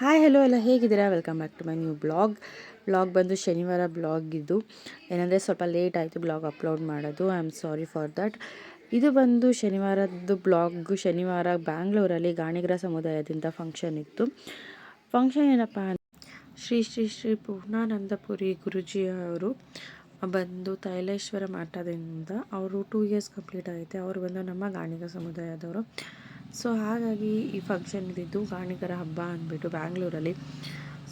Hi hello ಎಲ್ಲ ಹೇಗಿದ್ದೀರಾ? Welcome back to my new blog blog ಬಂದು ಶನಿವಾರ ಬ್ಲಾಗ್ ಇದು ಏನಂದರೆ ಸ್ವಲ್ಪ ಲೇಟ್ ಆಯಿತು ಬ್ಲಾಗ್ ಅಪ್ಲೋಡ್ ಮಾಡೋದು. I am sorry for that ಇದು ಬಂದು ಶನಿವಾರದ್ದು ಬ್ಲಾಗ್ ಶನಿವಾರ ಬ್ಯಾಂಗ್ಳೂರಲ್ಲಿ ಗಾಣಿಗ್ರ ಸಮುದಾಯದಿಂದ ಫಂಕ್ಷನ್ ಇತ್ತು. ಫಂಕ್ಷನ್ ಏನಪ್ಪ ಶ್ರೀ ಶ್ರೀ ಶ್ರೀ ಪೂರ್ಣಾನಂದಪುರಿ ಗುರುಜಿಯವರು ಬಂದು ತೈಲೇಶ್ವರ ಮಠದಿಂದ, ಅವರು ಟೂ ಇಯರ್ಸ್ ಕಂಪ್ಲೀಟ್ ಆಗಿದೆ ಅವರು ಬಂದು ನಮ್ಮ ಗಾಣಿಗ ಸಮುದಾಯದವರು. ಸೊ ಹಾಗಾಗಿ ಈ ಫಂಕ್ಷನ್ ಇದ್ದಿದ್ದು ಗಾಣಿಗರ ಹಬ್ಬ ಅಂದ್ಬಿಟ್ಟು ಬ್ಯಾಂಗ್ಳೂರಲ್ಲಿ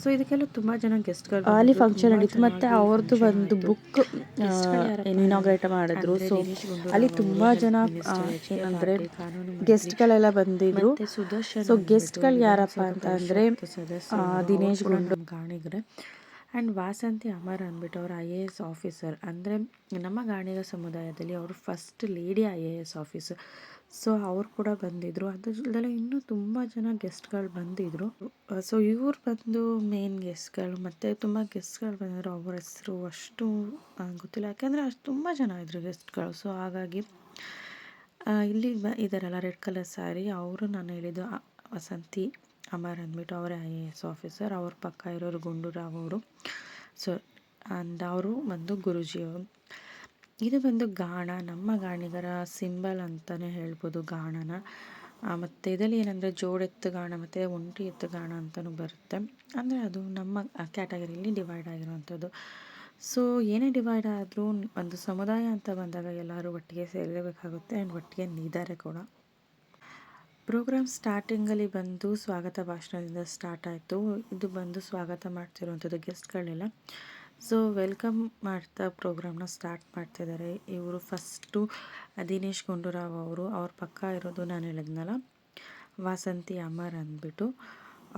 ಸೊ ಇದಕ್ಕೆಲ್ಲ ತುಂಬ ಜನ ಗೆಸ್ಟ್ಗಳು ಅಲ್ಲಿ ಫಂಕ್ಷನ್ ನಡೀತು ಮತ್ತೆ ಅವ್ರದ್ದು ಒಂದು ಬುಕ್ ಇನಾಗ್ರೇಟ್ ಮಾಡಿದ್ರು. ಸೊ ಅಲ್ಲಿ ತುಂಬ ಜನ ಏನಂದ್ರೆ ಗೆಸ್ಟ್ಗಳೆಲ್ಲ ಬಂದಿದ್ರು. ಸೊ ಗೆಸ್ಟ್ಗಳು ಯಾರಪ್ಪ ಅಂತ ಅಂದರೆ ದಿನೇಶ್ ಗುಂಡು ಗಾಣಿಗರೆ. ಆ್ಯಂಡ್ ವಾಸಂತಿ ಅಮರ್ ಅಂದ್ಬಿಟ್ಟು ಅವರು ಐ ಎ ಎಸ್ ಆಫೀಸರ್ ಅಂದರೆ ನಮ್ಮ ಗಾಣಿಗ ಸಮುದಾಯದಲ್ಲಿ ಅವರು first lady I A S officer so ಅವ್ರು ಕೂಡ ಬಂದಿದ್ದರು ಅದ್ರಲ್ಲದೆ ಇನ್ನೂ ತುಂಬ ಜನ ಗೆಸ್ಟ್ಗಳು ಬಂದಿದ್ದರು ಸೊ ಇವ್ರು ಬಂದು ಮೇನ್ ಗೆಸ್ಟ್ಗಳು ಮತ್ತು ತುಂಬ ಗೆಸ್ಟ್ಗಳು ಬಂದಿದ್ರು. ಅವ್ರ ಹೆಸರು ಅಷ್ಟು ಗೊತ್ತಿಲ್ಲ. ಯಾಕೆಂದರೆ ಅಷ್ಟು ತುಂಬ ಜನ ಇದ್ದರು ಗೆಸ್ಟ್ಗಳು ಸೊ ಹಾಗಾಗಿ ಇಲ್ಲಿ ಬ ಇದ್ದಾರಲ್ಲ ರೆಡ್ ಕಲರ್ ಸ್ಯಾರಿ ಅವರು ನಾನು ಹೇಳಿದ್ದು ವಸಂತಿ, ಅಮರ್ ಅಂದ್ಬಿಟ್ಟು ಅವರೇ ಐ ಎ ಎಸ್ ಆಫೀಸರ್ ಅವ್ರ ಪಕ್ಕ ಇರೋರು ಗುಂಡೂರಾವ್ ಅವರು. ಸೊ ಅಂದ ಅವರು ಬಂದು ಗುರುಜಿಯವರು. ಇದು ಬಂದು ಗಾಣ, ನಮ್ಮ ಗಾಣಿಗರ ಸಿಂಬಲ್ ಅಂತಲೇ ಹೇಳ್ಬೋದು ಗಾಣನ. ಮತ್ತು ಇದರಲ್ಲಿ ಏನಂದರೆ ಜೋಡೆತ್ತು ಗಾಣ, ಮತ್ತು ಒಂಟಿ ಎತ್ತು ಗಾಣ ಅಂತಲೂ ಬರುತ್ತೆ. ಅಂದರೆ ಅದು ನಮ್ಮ ಕ್ಯಾಟಗರಿಯಲ್ಲಿ ಡಿವೈಡ್ ಆಗಿರುವಂಥದ್ದು. ಸೊ ಏನೇ ಡಿವೈಡ್ ಆದರೂ ಒಂದು ಸಮುದಾಯ ಅಂತ ಬಂದಾಗ ಎಲ್ಲರೂ ಒಟ್ಟಿಗೆ ಸೇರಬೇಕಾಗುತ್ತೆ ಆ್ಯಂಡ್ ಒಟ್ಟಿಗೆ ನೀದಾರೆ ಕೂಡ. ಪ್ರೋಗ್ರಾಮ್ ಸ್ಟಾರ್ಟಿಂಗಲ್ಲಿ ಬಂದು ಸ್ವಾಗತ ಭಾಷಣದಿಂದ ಸ್ಟಾರ್ಟ್ ಆಯಿತು. ಇದು ಬಂದು ಸ್ವಾಗತ ಮಾಡ್ತಿರುವಂಥದ್ದು ಗೆಸ್ಟ್ಗಳೆಲ್ಲ ಸೊ ವೆಲ್ಕಮ್ ಮಾಡ್ತಾ ಪ್ರೋಗ್ರಾಮ್ನ ಸ್ಟಾರ್ಟ್ ಮಾಡ್ತಿದ್ದಾರೆ ಇವರು ಫಸ್ಟು ದಿನೇಶ್ ಗುಂಡೂರಾವ್ ಅವರು. ಅವ್ರ ಪಕ್ಕ ಇರೋದು ನಾನು ಹೇಳಿದ್ನಲ್ಲ, ವಾಸಂತಿ ಅಮರ್ ಅಂದ್ಬಿಟ್ಟು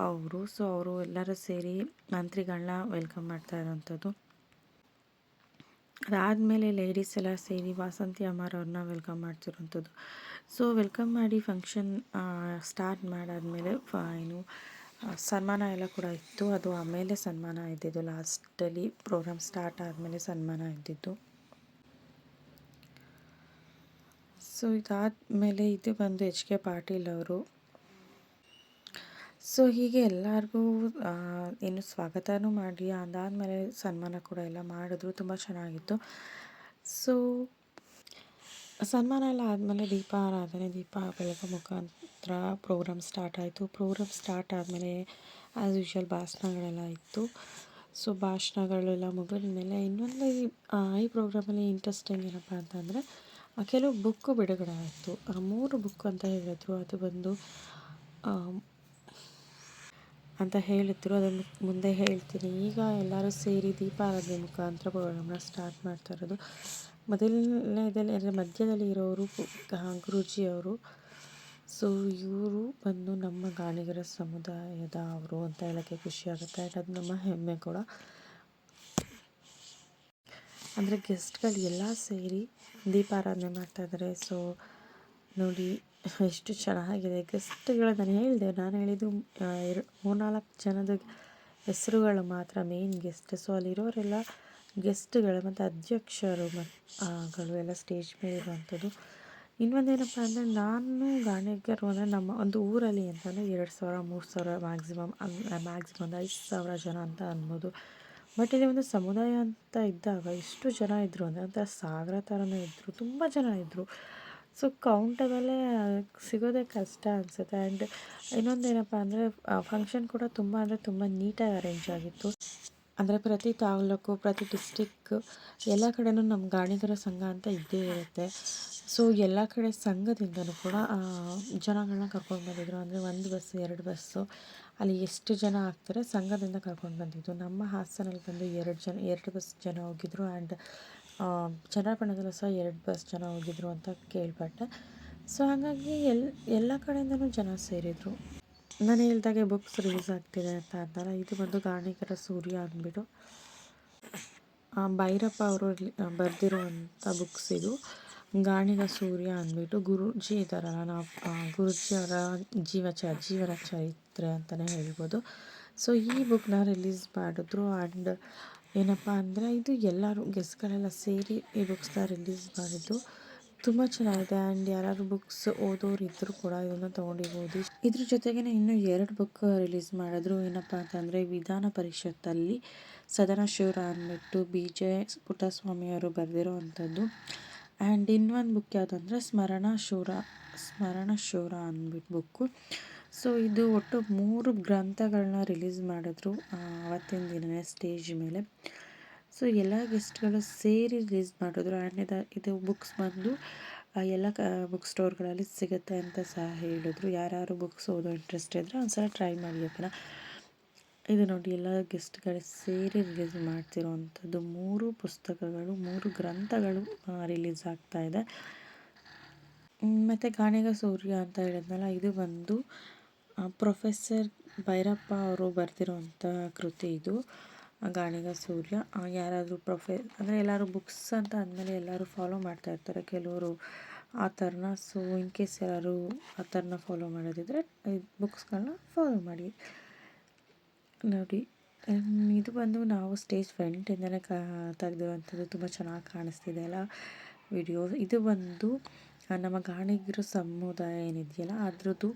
ಅವರು. ಸೊ ಅವರು ಎಲ್ಲರೂ ಸೇರಿ ಮಂತ್ರಿಗಳನ್ನ ವೆಲ್ಕಮ್ ಮಾಡ್ತಾ ಇರೋವಂಥದ್ದು ಅದಾದಮೇಲೆ ಲೇಡೀಸ್ ಎಲ್ಲ ಸೇರಿ ವಾಸಂತಿ ಅಮರ್ ಅವ್ರನ್ನ ವೆಲ್ಕಮ್ ಮಾಡ್ತಿರೋವಂಥದ್ದು ಸೊ ವೆಲ್ಕಮ್ ಮಾಡಿ ಫಂಕ್ಷನ್ ಸ್ಟಾರ್ಟ್ ಮಾಡಾದಮೇಲೆ ಏನು ಸನ್ಮಾನ ಎಲ್ಲ ಕೂಡ ಇತ್ತು. ಅದು ಆಮೇಲೆ ಸನ್ಮಾನ ಇದ್ದಿದ್ದು. ಲಾಸ್ಟಲ್ಲಿ ಪ್ರೋಗ್ರಾಮ್ ಸ್ಟಾರ್ಟ್ ಆದಮೇಲೆ ಸನ್ಮಾನ ಇದ್ದಿದ್ದು. ಸೊ, ಇದಾದಮೇಲೆ ಇದು ಬಂದು ಎಚ್ ಕೆ ಪಾಟೀಲ್ ಅವರು. ಸೊ, ಹೀಗೆ ಎಲ್ಲರಿಗೂ ಏನು ಸ್ವಾಗತನೂ ಮಾಡಿ, ಅದಾದಮೇಲೆ ಸನ್ಮಾನ ಕೂಡ ಎಲ್ಲ ಮಾಡಿದ್ರು. ತುಂಬ ಚೆನ್ನಾಗಿತ್ತು. ಸೊ, ಸನ್ಮಾನ ಎಲ್ಲ ಆದಮೇಲೆ ದೀಪ ಆರಾಧನೆ ದೀಪ ಬೆಳಗ್ಗೆ ಮುಖಾಂತರ ಪ್ರೋಗ್ರಾಮ್ ಸ್ಟಾರ್ಟ್ ಆಯಿತು. ಪ್ರೋಗ್ರಾಮ್ ಸ್ಟಾರ್ಟ್ ಆದಮೇಲೆ ಆ್ಯಸ್ ಯೂಶ್ವಲ್ ಭಾಷಣಗಳೆಲ್ಲ ಇತ್ತು. ಸೊ ಭಾಷಣಗಳೆಲ್ಲ ಮುಗಿದ ಮೇಲೆ ಇನ್ನೊಂದು ಈ ಪ್ರೋಗ್ರಾಮಲ್ಲಿ ಇಂಟ್ರೆಸ್ಟಿಂಗ್ ಏನಪ್ಪ ಅಂತಂದರೆ ಕೆಲವು ಬುಕ್ಕು ಬಿಡುಗಡೆ ಆಯಿತು ಆ, ಮೂರು ಬುಕ್ ಅಂತ ಹೇಳಿದ್ರು. ಅದು ಬಂದು ಅಂತ ಹೇಳಿದ್ರು ಅದನ್ನು ಮುಂದೆ ಹೇಳ್ತೀನಿ. ಈಗ ಎಲ್ಲರೂ ಸೇರಿ ದೀಪಾರಾಧನೆ ಮುಖಾಂತರ ಪ್ರೋಗ್ರಾಮ್ನ ಸ್ಟಾರ್ಟ್ ಮಾಡ್ತಾ ಇರೋದು. ಮೊದಲನೇದಲ್ಲಿ, ಅಂದರೆ ಮಧ್ಯದಲ್ಲಿ ಇರೋರು ಗುರೂಜಿಯವರು ಸೊ ಇವರು ಬಂದು ನಮ್ಮ ಗಾಣಿಗರ ಸಮುದಾಯದ ಅವರು ಅಂತ ಹೇಳೋಕ್ಕೆ ಖುಷಿಯಾಗುತ್ತೆ ಆ್ಯಂಡ್ ಅದು ನಮ್ಮ ಹೆಮ್ಮೆ ಕೂಡ. ಅಂದರೆ ಗೆಸ್ಟ್ಗಳು ಎಲ್ಲ ಸೇರಿ ದೀಪಾರಾಧನೆ ಮಾಡ್ತಾಯಿದ್ದಾರೆ ಸೊ ನೋಡಿ, ಎಷ್ಟು ಚೆನ್ನಾಗಿದೆ. ಗೆಸ್ಟ್ಗಳು ನಾನು ಹೇಳಿದೆ, ನಾನು ಹೇಳಿದ್ದು ಎರಡು ಮೂರ್ನಾಲ್ಕು ಜನದ ಹೆಸರುಗಳು ಮಾತ್ರ ಮೇಯ್ನ್ ಗೆಸ್ಟ್ ಸೊ ಅಲ್ಲಿರೋರೆಲ್ಲ ಗೆಸ್ಟ್ಗಳು ಮತ್ತು ಅಧ್ಯಕ್ಷರು ಗಳು ಎಲ್ಲ ಸ್ಟೇಜ್ ಮೇಲೆ ಇರುವಂಥದ್ದು ಇನ್ನೊಂದೇನಪ್ಪ ಅಂದರೆ ನಾನು ಗಾಣಿಗರು ಅಂದರೆ ನಮ್ಮ ಒಂದು ಊರಲ್ಲಿ ಅಂತಂದರೆ ಎರಡು ಸಾವಿರ, ಮೂರು ಸಾವಿರ ಮ್ಯಾಕ್ಸಿಮಮ್ ಮ್ಯಾಕ್ಸಿಮಮ್ ಒಂದು ಐದು ಸಾವಿರ ಜನ ಅಂತ ಅನ್ಬೋದು. ಬಟ್ ಇಲ್ಲಿ ಒಂದು ಸಮುದಾಯ ಅಂತ ಇದ್ದಾಗ ಎಷ್ಟು ಜನ ಇದ್ದರು ಅಂದರೆ ಒಂಥರ ಸಾಗರ ಥರನೇ ಇದ್ದರು ತುಂಬ ಜನ ಇದ್ದರು ಸೊ ಕೌಂಟಬಲ್ಲೇ ಸಿಗೋದೇ ಕಷ್ಟ ಅನಿಸುತ್ತೆ. ಆ್ಯಂಡ್ ಇನ್ನೊಂದೇನಪ್ಪ ಅಂದರೆ ಫಂಕ್ಷನ್ ಕೂಡ ತುಂಬ ಅಂದರೆ ತುಂಬ ನೀಟಾಗಿ ಅರೇಂಜ್ ಆಗಿತ್ತು. ಅಂದರೆ ಪ್ರತಿ ತಾಲೂಕು, ಪ್ರತಿ ಡಿಸ್ಟಿಕ್ಕು ಎಲ್ಲ ಕಡೆಯೂ ನಮ್ಮ ಗಾಣಿಗರ ಸಂಘ ಅಂತ ಇದ್ದೇ ಇರುತ್ತೆ. ಸೊ ಎಲ್ಲ ಕಡೆ ಸಂಘದಿಂದಲೂ ಕೂಡ ಜನಗಳನ್ನ ಕರ್ಕೊಂಡು ಬಂದಿದ್ದರು ಅಂದರೆ ಒಂದು ಬಸ್ಸು, ಎರಡು ಬಸ್ಸು. ಅಲ್ಲಿ ಎಷ್ಟು ಜನ ಆಗ್ತಾರೆ ಸಂಘದಿಂದ ಕರ್ಕೊಂಡು ಬಂದಿದ್ದು. ನಮ್ಮ ಹಾಸನಲ್ಲಿ ಬಂದು ಎರಡು ಜನ, ಎರಡು ಬಸ್ ಜನ ಹೋಗಿದ್ರು. ಆ್ಯಂಡ್ ಚನ್ನಪಟ್ಟಣದಲ್ಲೂ ಸಹ ಎರಡು ಬಸ್ ಜನ ಹೋಗಿದ್ರು ಅಂತ ಕೇಳ್ಪಟ್ಟೆ. ಸೊ ಹಾಗಾಗಿ ಎಲ್, ಎಲ್ಲ ಕಡೆಯಿಂದನೂ ಜನ ಸೇರಿದರು. ನಾನು ಹೇಳ್ದಾಗೆ ಬುಕ್ಸ್ ರಿಲೀಸ್ ಆಗ್ತಿದೆ ಅಂತ ಅಂದಲ್ಲ ಇದು ಬಂದು ಗಾಣಿಗರ ಸೂರ್ಯ ಅಂದ್ಬಿಟ್ಟು. ಭೈರಪ್ಪ ಅವರು ಬರೆದಿರುವಂಥ ಬುಕ್ಸ್ ಇದು. ಗಾಣಿಗ ಸೂರ್ಯ ಅಂದ್ಬಿಟ್ಟು ಗುರುಜಿ ಇದ್ದಾರಲ್ಲ ನಾವು ಗುರುಜಿಯವರ ಜೀವಚ ಜೀವನ ಚರಿತ್ರೆ ಅಂತಲೇ ಹೇಳ್ಬೋದು. ಸೊ ಈ ಬುಕ್ನ ರಿಲೀಸ್ ಮಾಡಿದ್ರು ಆ್ಯಂಡ್ ಏನಪ್ಪ ಅಂದರೆ ಇದು ಎಲ್ಲರೂ ಗೆಸ್ಟ್ಗಳೆಲ್ಲ ಸೇರಿ ಈ ಬುಕ್ಸ್ನ ರಿಲೀಸ್ ಮಾಡಿದ್ದು. ತುಂಬ ಚೆನ್ನಾಗಿದೆ. ಆ್ಯಂಡ್ ಯಾರು ಬುಕ್ಸ್ ಓದೋರು ಇದ್ದರೂ ಕೂಡ ಇದನ್ನು ತೊಗೊಂಡಿರ್ಬೋದು. ಇದ್ರ ಜೊತೆಗೆ ಇನ್ನೂ ಎರಡು ಬುಕ್ ರಿಲೀಸ್ ಮಾಡಿದ್ರು. ಏನಪ್ಪ ಅಂತಂದರೆ, ವಿಧಾನ ಪರಿಷತ್ತಲ್ಲಿ ಸದನ ಶಿವರ ಅಂದ್ಬಿಟ್ಟು ಬಿ ಜೆ ಪುಟ್ಟಸ್ವಾಮಿಯವರು ಬರೆದಿರೋ ಅಂಥದ್ದು. ಆ್ಯಂಡ್ ಇನ್ನೊಂದು ಬುಕ್ ಯಾವುದಂದ್ರೆ, ಸ್ಮರಣ ಶೂರ ಸ್ಮರಣ ಶೂರ ಅಂದ್ಬಿಟ್ಟು ಬುಕ್ಕು. ಸೊ, ಇದು ಒಟ್ಟು ಮೂರು ಗ್ರಂಥಗಳನ್ನ ರಿಲೀಸ್ ಮಾಡಿದ್ರು ಆವತ್ತಿನ ದಿನವೇ ಸ್ಟೇಜ್ ಮೇಲೆ. ಸೊ, ಎಲ್ಲ ಗೆಸ್ಟ್ಗಳು ಸೇರಿ ರಿಲೀಸ್ ಮಾಡಿದ್ರು ಆ್ಯಂಡ್ ಇದು ಇದು ಬುಕ್ಸ್ ಬಂದು ಎಲ್ಲ ಕ ಬುಕ್ ಸ್ಟೋರ್ಗಳಲ್ಲಿ ಸಿಗುತ್ತೆ ಅಂತ ಸಹ ಹೇಳಿದ್ರು. ಯಾರ್ಯಾರು ಬುಕ್ಸ್ ಓದೋ ಇಂಟ್ರೆಸ್ಟ್ ಇದ್ದರೆ ಒಂದ್ಸಲ ಟ್ರೈ ಮಾಡಿ ಓಕೆನಾ ಇದು ನೋಡಿ, ಎಲ್ಲ ಗೆಸ್ಟ್ಗಳು ಸೇರಿ ರಿಲೀಸ್ ಮಾಡ್ತಿರೋವಂಥದ್ದು ಮೂರು ಪುಸ್ತಕಗಳು, ಮೂರು ಗ್ರಂಥಗಳು ರಿಲೀಸ್ ಆಗ್ತಾ ಇದೆ. ಮತ್ತು ಗಾಣಿಗ ಸೂರ್ಯ ಅಂತ ಹೇಳಿದ್ನಲ್ಲ, ಇದು ಬಂದು ಪ್ರೊಫೆಸರ್ ಭೈರಪ್ಪ ಅವರು ಬರೆದಿರುವಂಥ ಕೃತಿ ಇದು. ಗಾಣಿಗ ಸೂರ್ಯ ಯಾರಾದರೂ ಪ್ರೊಫೆ, ಅಂದರೆ ಎಲ್ಲರೂ ಬುಕ್ಸ್ ಅಂತ ಅಂದಮೇಲೆ ಎಲ್ಲರೂ ಫಾಲೋ ಮಾಡ್ತಾ ಇರ್ತಾರೆ. ಕೆಲವರು ಆ ಥರನ ಸೊ ಇನ್ ಕೇಸ್ ಯಾರೂ ಆ ಥರನ ಫಾಲೋ ಮಾಡೋದಿದ್ರೆ ಬುಕ್ಸ್ಗಳನ್ನ ಫಾಲೋ ಮಾಡಿ. ನೋಡಿ ಇದು ಬಂದು ನಾವು ಸ್ಟೇಜ್ ಫ್ರಂಟಿಂದಲೇ ಕ, ತೆಗೆದಿರುವಂಥದ್ದು ತುಂಬ ಚೆನ್ನಾಗಿ ಕಾಣಿಸ್ತಿದೆ ಅಲ್ಲ ವಿಡಿಯೋ ಇದು ಬಂದು ನಮ್ಮ ಗಾಣಿಗರು ಸಮುದಾಯ ಏನಿದೆಯಲ್ಲ, ಅದರದ್ದು,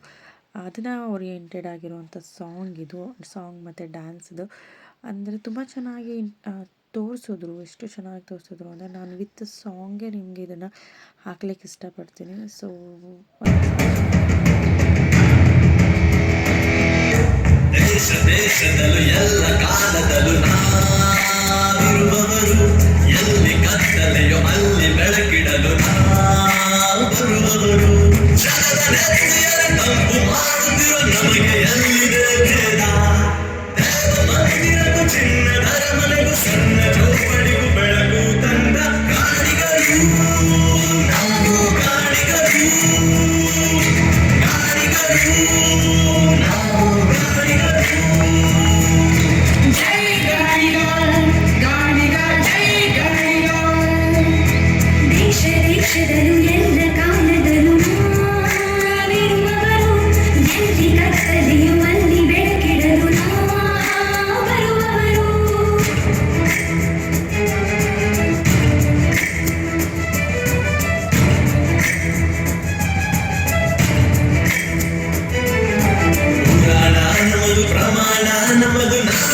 ಅದನ್ನ ಓರಿಯೆಂಟೆಡ್ ಆಗಿರುವಂಥ ಸಾಂಗ್ ಇದು ಸಾಂಗ್ ಮತ್ತು ಡ್ಯಾನ್ಸ್ದು ಅಂದರೆ ತುಂಬ ಚೆನ್ನಾಗಿ ತೋರಿಸಿದ್ರು, ಎಷ್ಟು ಚೆನ್ನಾಗಿ ತೋರಿಸಿದ್ರು. ಅಂದರೆ ನಾನು ವಿತ್ ಸಾಂಗೇ ನಿಮಗೆ ಇದನ್ನು ಹಾಕ್ಲಿಕ್ಕೆ ಇಷ್ಟಪಡ್ತೀನಿ. ಸೊ ದೇಶ ಎಲ್ಲ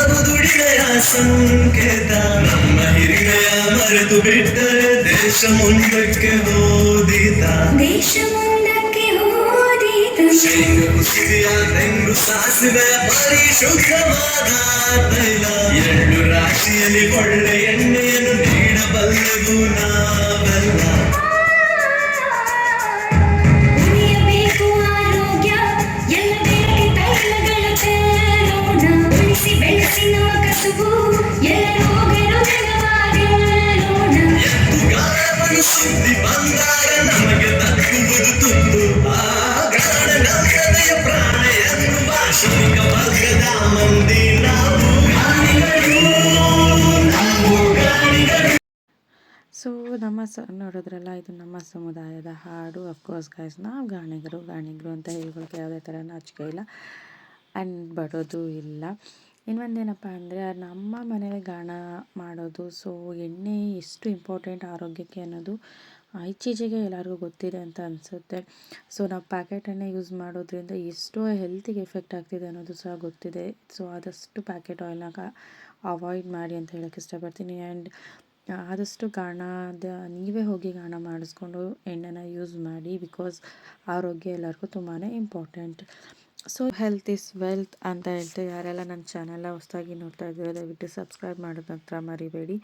ನಾವು ದುಡಿಮೆಯ ಸಂಕೇತ. ನಮ್ಮ ಹಿರಿಮೆಯ ಮರೆತು ಬಿಟ್ಟರೆ ದೇಶ ಮುಂದಕ್ಕೆ ಓದಿದ ದೇಶ ಮುಂದಕ್ಕೆ ಓದಿದ ಶೈಲು ಕುಸಿರಿಯ ತೆಂಗು ಸಾಸಿವೆ ಪರಿಶುದ್ಧವಾದ ತೈಲ. ಎಳ್ಳು ರಾಶಿಯಲ್ಲಿ ಒಳ್ಳೆ ಎಣ್ಣೆಯನ್ನು ನೀಡಬಲ್ಲೆವು ನಾವೆಲ್ಲ. ಸೊ ನಮ್ಮ ಸ ನೋಡಿದ್ರಲ್ಲ ಇದು ನಮ್ಮ ಸಮುದಾಯದ ಹಾಡು. ಅಫ್ಕೋರ್ಸ್ ಗಾಯ್ಸ್ ನಾವು ಗಾಣಿಗರು ಗಾಣಿಗರು ಅಂತ ಹೇಳ್ಕೊಳಕ್ಕೆ ಯಾವುದೇ ಥರ ನಾಚಿಕೆ ಇಲ್ಲ. ಆ್ಯಂಡ್ ಬಡೋದು ಇಲ್ಲ. ಇನ್ನೊಂದೇನಪ್ಪ ಅಂದರೆ ನಮ್ಮ ಮನೇಲಿ ಗಾಣ ಮಾಡೋದು ಸೊ ಎಣ್ಣೆ ಎಷ್ಟು ಇಂಪಾರ್ಟೆಂಟ್ ಆರೋಗ್ಯಕ್ಕೆ ಅನ್ನೋದು ಇತ್ತೀಚೆಗೆ ಎಲ್ಲರಿಗೂ ಗೊತ್ತಿದೆ ಅಂತ ಅನಿಸುತ್ತೆ. ಸೊ ನಾವು ಪ್ಯಾಕೆಟ್ ಎಣ್ಣೆ ಯೂಸ್ ಮಾಡೋದ್ರಿಂದ ಎಷ್ಟೋ ಹೆಲ್ತಿಗೆ ಎಫೆಕ್ಟ್ ಆಗ್ತಿದೆ ಅನ್ನೋದು ಸಹ ಗೊತ್ತಿದೆ. ಸೊ ಆದಷ್ಟು ಪ್ಯಾಕೆಟ್ ಆಯಿಲ್ನ ಅವಾಯ್ಡ್ ಮಾಡಿ ಅಂತ ಹೇಳೋಕ್ಕೆ ಇಷ್ಟಪಡ್ತೀನಿ. ಆ್ಯಂಡ್ ಆದಷ್ಟು ಗಾಣದ ನೀವೇ ಹೋಗಿ ಗಾಣ ಮಾಡಿಸ್ಕೊಂಡು ಎಣ್ಣೆನ ಯೂಸ್ ಮಾಡಿ ಬಿಕಾಸ್ ಆರೋಗ್ಯ ಎಲ್ಲರಿಗೂ ತುಂಬಾ important so health is wealth ಅಂತ ಹೇಳ್ತಾ ಯಾರೆಲ್ಲ ನನ್ನ ಚಾನೆಲ್ಲ ಹೊಸದಾಗಿ ನೋಡ್ತಾ ಇದ್ದೀರೋ, ದಯವಿಟ್ಟು ಸಬ್ಸ್ಕ್ರೈಬ್ ಮಾಡೋದು ಮಾತ್ರ ಮರಿಬೇಡಿ.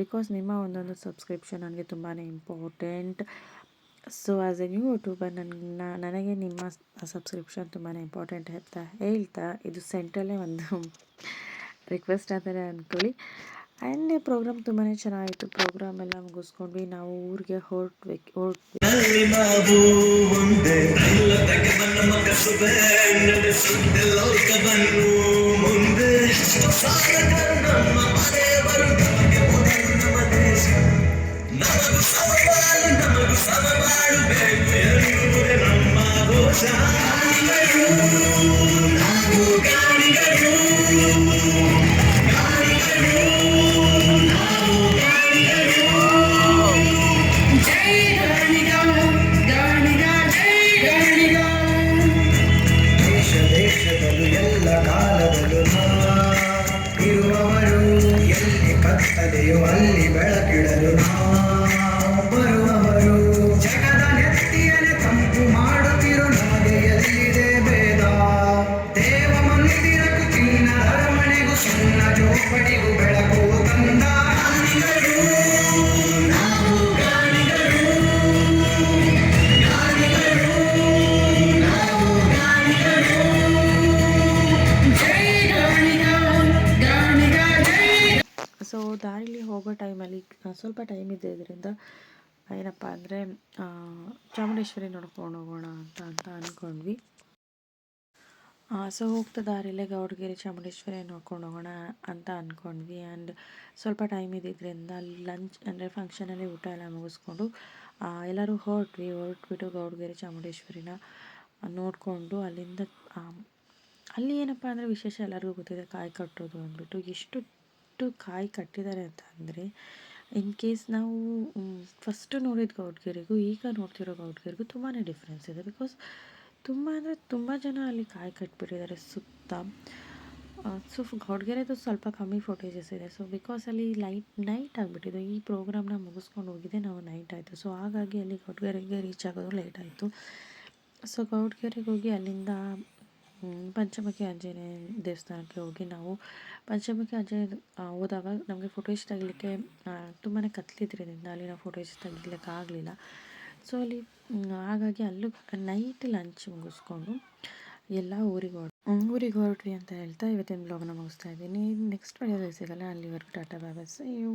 ಬಿಕಾಸ್ ನಿಮ್ಮ ಒಂದೊಂದು ಸಬ್ಸ್ಕ್ರಿಪ್ಷನ್ ನನಗೆ ತುಂಬಾ important so as a new YouTuber ನನ್ನ ನನಗೆ ನಿಮ್ಮ ಸಬ್ಸ್ಕ್ರಿಪ್ಷನ್ ತುಂಬಾ ಇಂಪಾರ್ಟೆಂಟ್ ಅಂತ ಹೇಳ್ತಾ, ಇದು ಸೆಂಟ್ರಲ್ಲೇ ಒಂದು ರಿಕ್ವೆಸ್ಟ್ ಅಂತಲೇ ಅಂದ್ಕೊಳ್ಳಿ ಆ್ಯಂಡ್ ಪ್ರೋಗ್ರಾಮ್ ತುಂಬಾ ಚೆನ್ನಾಗಿತ್ತು. ಪ್ರೋಗ್ರಾಮ್ ಎಲ್ಲ ಮುಗಿಸ್ಕೊಂಡ್ವಿ. ನಾವು ಊರಿಗೆ ಹೊರಟ್ಬೇಕು ಹೊರಟ್ವಿ. ನಲ್ಲಿ ನಾವು ಒಂದೇ ತೈಲದಕ್ಕೆ ನಮ್ಮ ಕಸುಬೆ ನಡೆಸುತ್ತೆ ಲೋಕವನ್ನು ಮುಂದೆ ಸಾಲಕರು ನಮ್ಮ ಮನೆಯವರು ನಮಗೆ ಮೊದಲು ನಮ್ಮ ದೇಶ ನಮಗೂ ಸಮಪಾಲು ನಮಗೂ ಸಮಪಾಲು ಬೇಕು ಎನ್ನುವುದೇ ನಮ್ಮ ಘೋಷ ಕತ್ತಲೆಯೋ ಅಲ್ಲಿ ಬೆಳಕಿಡಲು ನಾ ಟೈಮಲ್ಲಿ ಸ್ವಲ್ಪ ಟೈಮ್ ಇದ್ದಿದ್ದರಿಂದ ಏನಪ್ಪ ಅಂದರೆ ಚಾಮುಂಡೇಶ್ವರಿ ನೋಡ್ಕೊಂಡು ಹೋಗೋಣ ಅಂತ ಅಂತ ಅಂದ್ಕೊಂಡ್ವಿ ಸೊ ಹೋಗ್ತಾ ದಾರಿಲೇ ಗೌಡಗಿರಿ ಚಾಮುಂಡೇಶ್ವರಿ ನೋಡ್ಕೊಂಡು ಹೋಗೋಣ ಅಂತ ಅಂದ್ಕೊಂಡ್ವಿ ಆ್ಯಂಡ್ ಸ್ವಲ್ಪ ಟೈಮ್ ಇದ್ದಿದ್ದರಿಂದ ಅಲ್ಲಿ ಲಂಚ್ ಅಂದರೆ ಫಂಕ್ಷನಲ್ಲಿ ಊಟ ಎಲ್ಲ ಮುಗಿಸ್ಕೊಂಡು ಎಲ್ಲರೂ ಹೊರಟ್ವಿ, ಹೊರಟ್ಬಿಟ್ಟು ಗೌಡಗಿರಿ ಚಾಮುಂಡೇಶ್ವರಿನ ನೋಡಿಕೊಂಡು ಅಲ್ಲಿಂದ ಅಲ್ಲಿ ಏನಪ್ಪ ಅಂದರೆ ವಿಶೇಷ ಎಲ್ಲರಿಗೂ ಗೊತ್ತಿದೆ, ಕಾಯಿ ಕಟ್ಟೋದು ಅಂದ್ಬಿಟ್ಟು. ಎಷ್ಟು ಕಾಯಿ ಕಟ್ಟಿದ್ದಾರೆ ಅಂತ ಅಂದರೆ ಇನ್ ಕೇಸ್ ನಾವು ಫಸ್ಟು ನೋಡಿದ ಗೌಡ್ಗೆರೆಗೂ, ಈಗ ನೋಡ್ತಿರೋ ಗೌಡ್ಗೆರೆಗೂ ತುಂಬಾ ಡಿಫ್ರೆನ್ಸ್ ಇದೆ. ಬಿಕಾಸ್ ತುಂಬ ಅಂದರೆ ತುಂಬ ಜನ ಅಲ್ಲಿ ಕಾಯಿ ಕಟ್ಬಿಟ್ಟಿದ್ದಾರೆ ಸುತ್ತ. ಸೊ ಗೌಡ್ಗೆರೆದು ಸ್ವಲ್ಪ ಕಮ್ಮಿ ಫೋಟೇಜಸ್ ಇದೆ. ಸೊ ಬಿಕಾಸ್ ಅಲ್ಲಿ ಲೈಟ್ ನೈಟ್ ಆಗಿಬಿಟ್ಟಿದ್ದು ಈ ಪ್ರೋಗ್ರಾಮ್ನ ಮುಗಿಸ್ಕೊಂಡು ಹೋಗಿದೆ ನಾವು ನೈಟ್ ಆಯಿತು. ಸೊ ಹಾಗಾಗಿ ಅಲ್ಲಿ ಗೌಡ್ಗೆರೆಗೆ ರೀಚ್ ಆಗೋದು ಲೇಟ್ ಆಯಿತು. ಸೊ ಗೌಡ್ಗೆರೆಗೆ ಹೋಗಿ ಅಲ್ಲಿಂದ ಪಂಚಮುಖಿ ಆಂಜನೇಯ ದೇವಸ್ಥಾನಕ್ಕೆ ಹೋಗಿ ನಾವು ಪಂಚಮುಖಿ ಆಂಜನೇಯ ಹೋದಾಗ ನಮಗೆ ಫೋಟೋಸ್ ತೆಗಿಲಿಕ್ಕೆ ತುಂಬಾ ಕತ್ಲಿದ್ರಿಂದ ಅಲ್ಲಿ ನಾವು ಫೋಟೋಸ್ ತೆಗಿಲಿಕ್ಕೆ ಆಗಲಿಲ್ಲ. ಸೊ ಅಲ್ಲಿ ಹಾಗಾಗಿ ಅಲ್ಲೂ ನೈಟ್ ಲಂಚ್ ಮುಗಿಸ್ಕೊಂಡು ಎಲ್ಲ ಊರಿಗೆ ಹೊರ ಊರಿಗೆ ಹೊರಟ್ವಿ ಅಂತ ಹೇಳ್ತಾ ಇವತ್ತಿನ ಬ್ಲಾಗ್ನ ಮುಗಿಸ್ತಾ ಇದ್ದೀನಿ. ನೆಕ್ಸ್ಟ್ ವಿಡಿಯೋದಲ್ಲಿ ಸಿಗಲ್ಲ, ಅಲ್ಲಿವರೆಗೂ ಟಾಟಾ ಬಾಬಾ ಯು